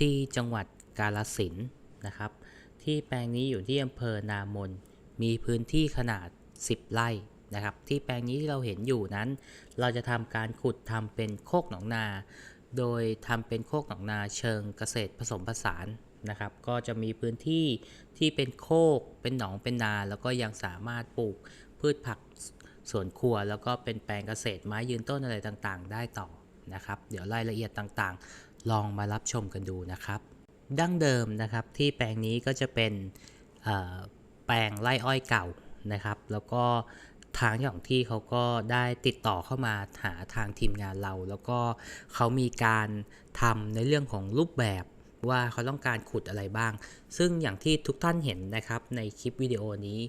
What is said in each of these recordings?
ที่จังหวัดกาลสินนะครับ ที่แปลงนี้อยู่ที่อำเภอนามน มีพื้นที่ขนาด 10 ไร่นะครับ ที่แปลงนี้ที่เราเห็นอยู่นั้น เราจะทำการขุดทำเป็นโคกหนองนา โดยทำเป็นโคกหนองนาเชิงเกษตรผสมผสานนะครับ ก็จะมีพื้นที่ที่เป็นโคก เป็นหนอง เป็นนา แล้วก็ยังสามารถปลูกพืชผักสวนครัว แล้วก็เป็นแปลงเกษตรไม้ยืนต้นอะไรต่างๆ ได้ต่อนะครับ เดี๋ยวรายละเอียดต่างๆลองมารับชมกันดูนะครับ ดั้งเดิมนะครับที่แปลงนี้ก็จะเป็นแปลงไร่อ้อยเก่านะครับ แล้วก็ทางเจ้าของที่เขาก็ได้ติดต่อเข้ามาหาทางทีมงานเรา แล้วก็เขามีการทำในเรื่องของรูปแบบว่าเขาต้องการขุดอะไรบ้าง ซึ่งอย่างที่ทุกท่านเห็นนะครับในคลิปวิดีโอนี้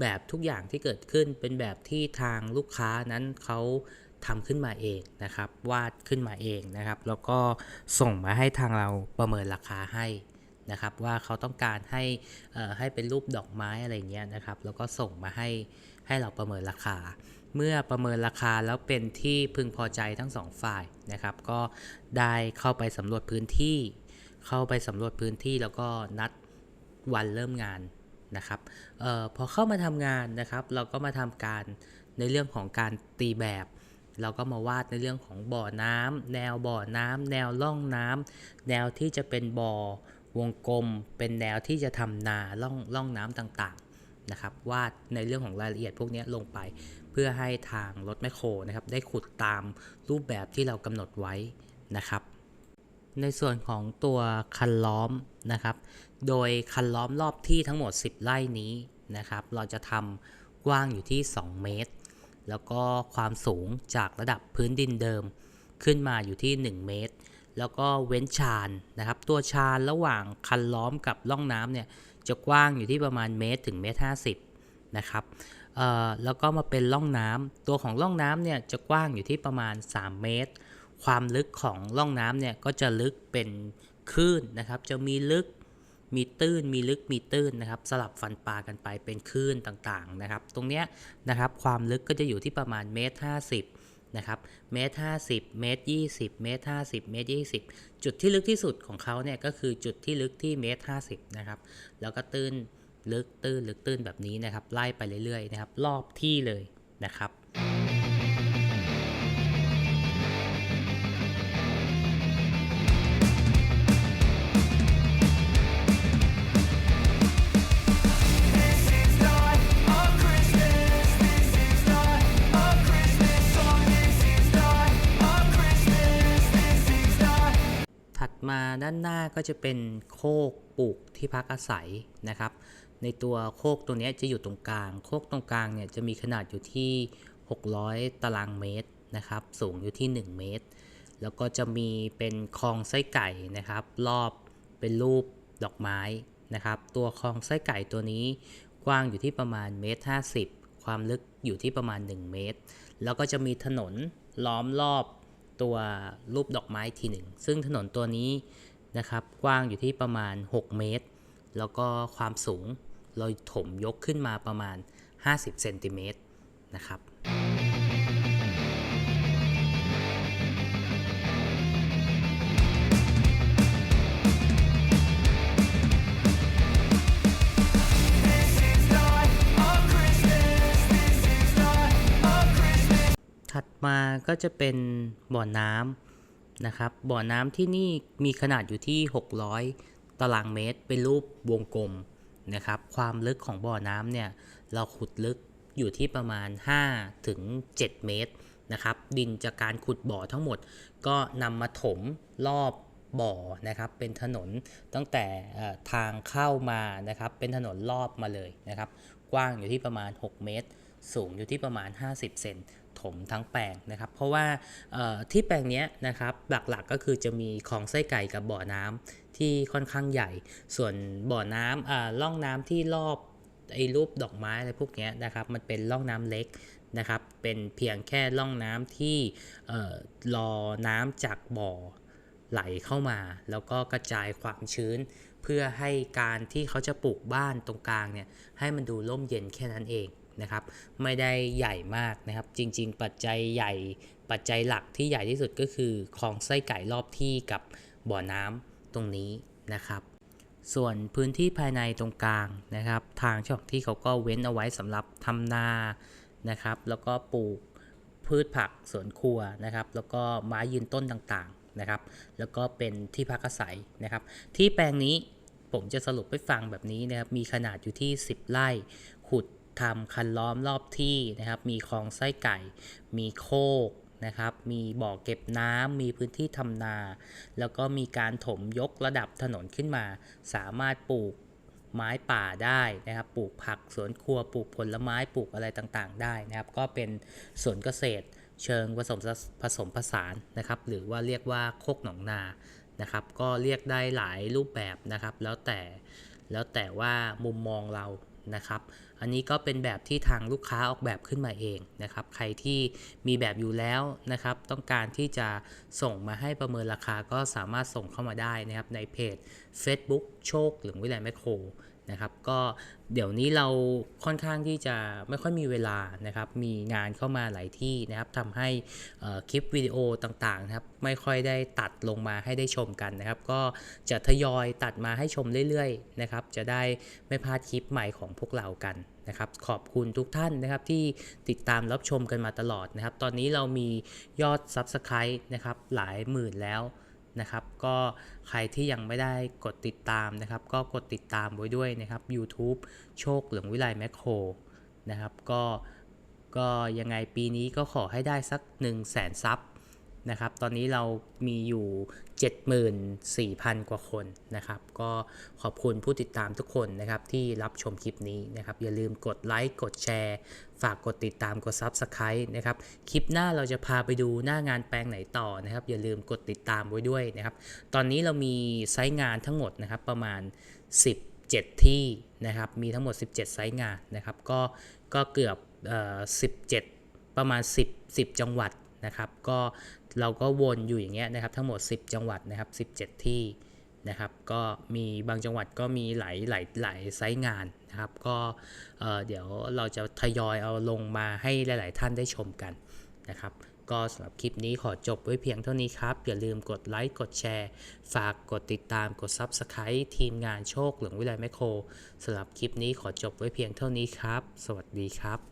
แบบทุกอย่างที่เกิดขึ้นเป็นแบบที่ทางลูกค้านั้นเขา ทำขึ้นมาเองนะครับ วาดขึ้นมาเองนะครับ แล้วก็ส่งมาให้ทางเราประเมินราคาให้นะครับว่าเขาต้องการให้ให้เป็นรูปดอกไม้อะไรเงี้ยนะครับ แล้วก็ส่งมาให้ให้เราประเมินราคา เมื่อประเมินราคาแล้วเป็นที่พึงพอใจทั้งสองฝ่ายนะครับ ก็ได้เข้าไปสำรวจพื้นที่ เข้าไปสำรวจพื้นที่แล้วก็นัดวันเริ่มงานนะครับออพอเข้ามาทำงานนะครับ เราก็มาทำการในเรื่องของการตีแบบ เราก็มาวาดในเรื่องของบ่อน้ำแนวบ่อน้ำแนวล่องน้ำแนวที่จะเป็นบ่อวงกลม เป็นแนวที่จะทำนาล่องล่องน้ำต่างๆนะครับวาดในเรื่องของรายละเอียดพวกนี้ลงไป เพื่อให้ทางรถแมคโครนะครับได้ขุดตามรูปแบบที่เรากำหนดไว้นะครับในส่วนของตัวคันล้อมนะครับ โดยคันล้อมรอบที่ทั้งหมด 10 ไร่นี้นะครับ เราจะทำกว้างอยู่ที่ 2 เมตร แล้วก็ความสูงจากระดับพื้นดินเดิมขึ้นมาอยู่ที่ 1 เมตร แล้วก็เว้นชานนะครับ ตัวชานระหว่างคันล้อมกับร่องน้ำเนี่ยจะกว้างอยู่ที่ประมาณเมตรถึงเมตรห้าสิบนะครับเอ่อแล้วก็มาเป็นร่องน้ำตัวของร่องน้ำเนี่ยจะกว้างอยู่ที่ประมาณ 3 เมตร ความลึกของร่องน้ำเนี่ยก็จะลึกเป็นคลื่นนะครับ จะมีลึก มีตื้นมีลึกมีตื้นนะครับ สลับฟันปลากันไปเป็นคลื่นต่างๆนะครับ ตรงเนี้ยนะครับความลึกก็จะอยู่ที่ประมาณเมตรห้าสิบนะครับเมตรห้าสิบเมตรยี่สิบเมตรห้าสิบเมตรยี่สิบจุดที่ลึกที่สุดของเขาเนี่ยก็คือจุดที่ลึกที่เมตรห้าสิบนะครับแล้วก็ตื้นลึกตื้นลึกตื้นแบบนี้นะครับไล่ไปเรื่อยๆนะครับรอบที่เลยนะครับ มาด้านหน้าก็จะเป็นโคกปลูกที่พักอาศัยนะครับ ในตัวโคกตัวนี้จะอยู่ตรงกลาง โคกตรงกลางเนี่ยจะมีขนาดอยู่ที่ 600 ตารางเมตรนะครับ สูงอยู่ที่ 1 เมตร แล้วก็จะมีเป็นคลองไส้ไก่นะครับ รอบเป็นรูปดอกไม้นะครับ ตัวคลองไส้ไก่ตัวนี้กว้างอยู่ที่ประมาณเมตร50ความลึกอยู่ที่ประมาณ 1 เมตร แล้วก็จะมีถนนล้อมรอบ ตัวรูปดอกไม้ทีหนึ่ง ซึ่งถนนตัวนี้นะครับกว้างอยู่ที่ประมาณ 6 เมตร แล้วก็ความสูงเราถมยกขึ้นมาประมาณ 50 เซนติเมตรนะครับ มาก็จะเป็นบ่อน้ำนะครับ บ่อน้ำที่นี่มีขนาดอยู่ที่ 600 ตารางเมตร เป็นรูปวงกลมนะครับ ความลึกของบ่อน้ำเนี่ยเราขุดลึกอยู่ที่ประมาณ 5 ถึง 7 เมตรนะครับ ดินจากการขุดบ่อทั้งหมด ก็นำมาถมรอบบ่อนะครับ เป็นถนนตั้งแต่ทางเข้ามานะครับ เป็นถนนรอบมาเลยนะครับ กว้างอยู่ที่ประมาณ 6 เมตร สูงอยู่ที่ประมาณ 50 เซน ถมทั้งแปลงนะครับ เพราะว่าที่แปลงนี้นะครับหลักๆก็คือจะมีคลองไส้ไก่กับบ่อน้ำที่ค่อนข้างใหญ่ ส่วนบ่อน้ำอ่าร่องน้ำที่รอบไอ้รูปดอกไม้อะไรพวกนี้นะครับ มันเป็นร่องน้ำเล็กนะครับ เป็นเพียงแค่ร่องน้ำที่เอ่อรอน้ำจากบ่อไหลเข้ามา แล้วก็กระจายความชื้น เพื่อให้การที่เขาจะปลูกบ้านตรงกลางเนี่ยให้มันดูร่มเย็นแค่นั้นเอง นะครับ ไม่ได้ใหญ่มากนะครับ จริง ๆ ปัจจัยใหญ่ปัจจัยหลักที่ใหญ่ที่สุดก็คือคลองไส้ไก่รอบที่กับบ่อน้ำตรงนี้นะครับ ส่วนพื้นที่ภายในตรงกลางนะครับ ทางช่องที่เขาก็เว้นเอาไว้สำหรับทำนานะครับ แล้วก็ปลูกพืชผักสวนครัวนะครับ แล้วก็ไม้ยืนต้นต่างๆนะครับ แล้วก็เป็นที่พักอาศัยนะครับ ที่แปลงนี้ผมจะสรุปให้ฟังแบบนี้นะครับ มีขนาดอยู่ที่ 10 ไร่ ขุด ทำคันล้อมรอบที่นะครับ มีคลองไส้ไก่ มีโคกนะครับ มีบ่อเก็บน้ำ มีพื้นที่ทำนา แล้วก็มีการถมยกระดับถนนขึ้นมา สามารถปลูกไม้ป่าได้นะครับ ปลูกผักสวนครัว ปลูกผลไม้ ปลูกอะไรต่างๆ ได้นะครับ ก็เป็นสวนเกษตรเชิงผสมผสมผสานนะครับ หรือว่าเรียกว่าโคกหนองนา นะครับ ก็เรียกได้หลายรูปแบบนะครับ แล้วแต่ แล้วแต่ว่ามุมมองเรา นะครับ อันนี้ก็เป็นแบบที่ทางลูกค้าออกแบบขึ้นมาเองนะครับ ใครที่มีแบบอยู่แล้วนะครับ ต้องการที่จะส่งมาให้ประเมินราคาก็สามารถส่งเข้ามาได้นะครับในเพจ Facebook โชคหรือวิไลแมคโคร นะครับ ก็เดี๋ยวนี้เราค่อนข้างที่จะไม่ค่อยมีเวลานะครับ มีงานเข้ามาหลายที่นะครับทำให้คลิปวิดีโอต่างๆนะครับ ไม่ค่อยได้ตัดลงมาให้ได้ชมกันนะครับ ก็จะทยอยตัดมาให้ชมเรื่อยๆนะครับ จะได้ไม่พลาดคลิปใหม่ของพวกเรากันนะครับ ขอบคุณทุกท่านนะครับที่ติดตามรับชมกันมาตลอดนะครับ ตอนนี้เรามียอด Subscribe นะครับหลายหมื่นแล้ว นะครับ ก็ใครที่ยังไม่ได้กดติดตามนะครับ ก็กดติดตามไว้ด้วยนะครับ YouTube โชคเหลืองวิไลแมคโครนะครับ ก็ก็ยังไงปีนี้ก็ขอให้ได้สัก 1 0 0 0 0แสนซับ นะครับ ตอนนี้เรามีอยู่ 74,000 กว่าคนนะครับ ก็ขอบคุณผู้ติดตามทุกคนนะครับที่รับชมคลิปนี้นะครับ อย่าลืมกดไลค์ กดแชร์ ฝากกดติดตาม กด Subscribe นะครับ คลิปหน้าเราจะพาไปดูหน้างานแปลงไหนต่อนะครับ อย่าลืมกดติดตามไว้ด้วยนะครับ ตอนนี้เรามีไซต์งานทั้งหมดนะครับประมาณ 17 ที่นะครับ มีทั้งหมด 17 ไซต์งานนะครับ ก็ ก็เกือบเอ่อ17 ประมาณ 10 10 จังหวัด นะครับ ก็เราก็วนอยู่อย่างเงี้ยนะครับ ทั้งหมด 10 จังหวัดนะครับ 17 ที่นะครับ ก็มีบางจังหวัดก็มีหลายหลายหลายไซต์งานนะครับ ก็เอ่อเดี๋ยวเราจะทยอยเอาลงมาให้หลาย ๆ ท่านได้ชมกันนะครับก็สำหรับคลิปนี้ขอจบไว้เพียงเท่านี้ครับ อย่าลืมกดไลค์ กดแชร์ ฝากกดติดตาม กด Subscribe ทีมงานโชคเหลืองวิไลแมคโครสำหรับคลิปนี้ขอจบไว้เพียงเท่านี้ครับ สวัสดีครับ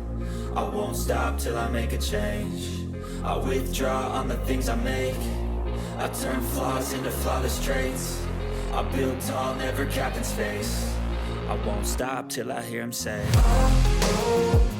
I won't stop till I make a change. I withdraw on the things I make. I turn flaws into flawless traits. I build tall, never capped in space. I won't stop till I hear him say, oh, oh,